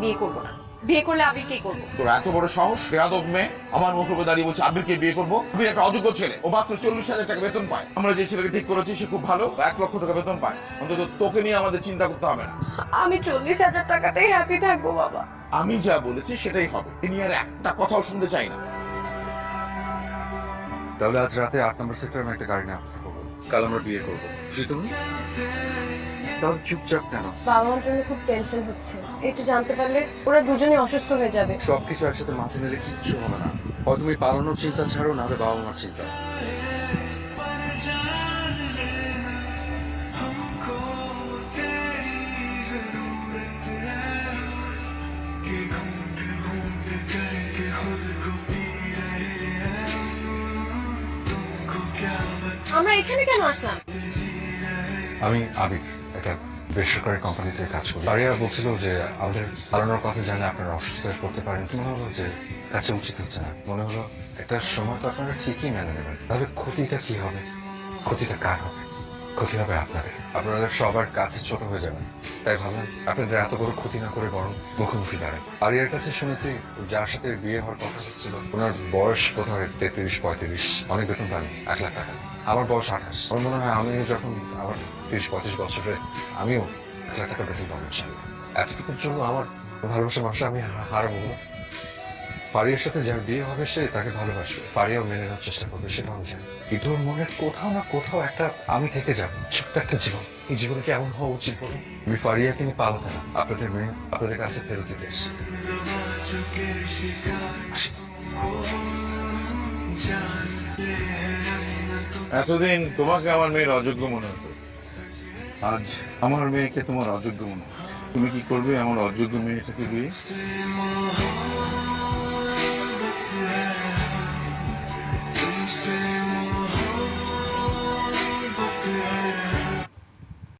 বিয়ে করব না। বিয়ে করলে আবিরকেই করব? তোর এত বড় সাহস? বেয়াদব মেয়ে আমার মুখের উপর দাঁড়িয়ে বলছে আবিরকে বিয়ে করব? আবির একটা অযোগ্য ছেলে। ও মাত্র চল্লিশ হাজার টাকা বেতন পায়। আমরা যে ছেলেকে ঠিক করেছি সে খুব ভালো। এক লক্ষ টাকা বেতন পায়। অন্তত তোকে নিয়ে আমাদের চিন্তা করতে হবে না। আমি চল্লিশ হাজার টাকাতেই হ্যাপি থাকব বাবা। আমি যা বলেছি সেটাই হবে। তিনি আর একটা কথাও শুনতে চাই না। তাহলে আজ রাতে আট নম্বর সেক্টরে আমি একটা গাড়ি নিয়ে আপনাকে কাল আমরা বিয়ে করব। তুমি তাহলে চুপচাপ কেন? বাবা মার জন্য খুব টেনশন হচ্ছে। এটা জানতে পারলে ওরা দুজনে অসুস্থ হয়ে যাবে। সবকিছু একসাথে মাথা নিলে কিচ্ছু হবে না। হয় তুমি পালানোর চিন্তা ছাড়ো নাহলে বাবা মার চিন্তা। আমরা এখানে কেন আসলাম? আমি আবির একটা বেসরকারি কোম্পানিতে কাজ করি। আরিয়া বলছিল যে, আমাদের পালানোর কথা জানলে আপনারা অসুস্থ হয়ে পড়তে পারেন। মনে হলো যে, কাছে উচিত হচ্ছে না। মনে হলো একটা সময় তো আপনারা ঠিকই মেনে নেবেন। তাহলে ক্ষতিটা কি হবে? ক্ষতিটা কার হবে? ক্ষতি হবে আপনাদের। আপনারা সবার কাছে ছোট হয়ে যাবেন। তাই ভাবলাম আপনাদের এত বড় ক্ষতি না করে বরং মুখোমুখি দাঁড়ান। আরিয়ার কাছে শুনেছি, যার সাথে বিয়ে হওয়ার কথা হচ্ছিল, ওনার বয়স কোথাও তেত্রিশ, পঁয়ত্রিশ, অনেক বেতন পান, এক লাখ টাকা। আমার বয়স আঠাশ। আমার মনে হয় আমিও যখন আমার তিরিশ, পঁয়ত্রিশ বছরে, আমিও এক লাখ টাকা বেতন পাবো। এতটুকুর জন্য আমার ভালোবাসার মানুষ আমি হারাবো। ফারিয়ার সাথে যার বিয়ে হবে, সে তাকে ভালোবাসবে। ফারিয়াও মেনে নেওয়ার চেষ্টা করবে সেটা আমি জানি। কিন্তু ওর মনের কোথাও না কোথাও একটা আমি থেকে যাব, ছোট্ট একটা জীবন। এই জীবনে কি এমন হওয়া উচিত বলুন? আমি ফারিয়াকে নিয়ে পালাতে না। আপনাদের মেয়ে আপনাদের কাছে ফেরত দিতে এসেছি। এতদিন তোমাকে আমার মেয়ের অযোগ্য মনে হতো। আজ আমার মেয়েকে তোমার অযোগ্য মনে হচ্ছে। তুমি কি করবে আমার অযোগ্য মেয়ে থেকে বিয়ে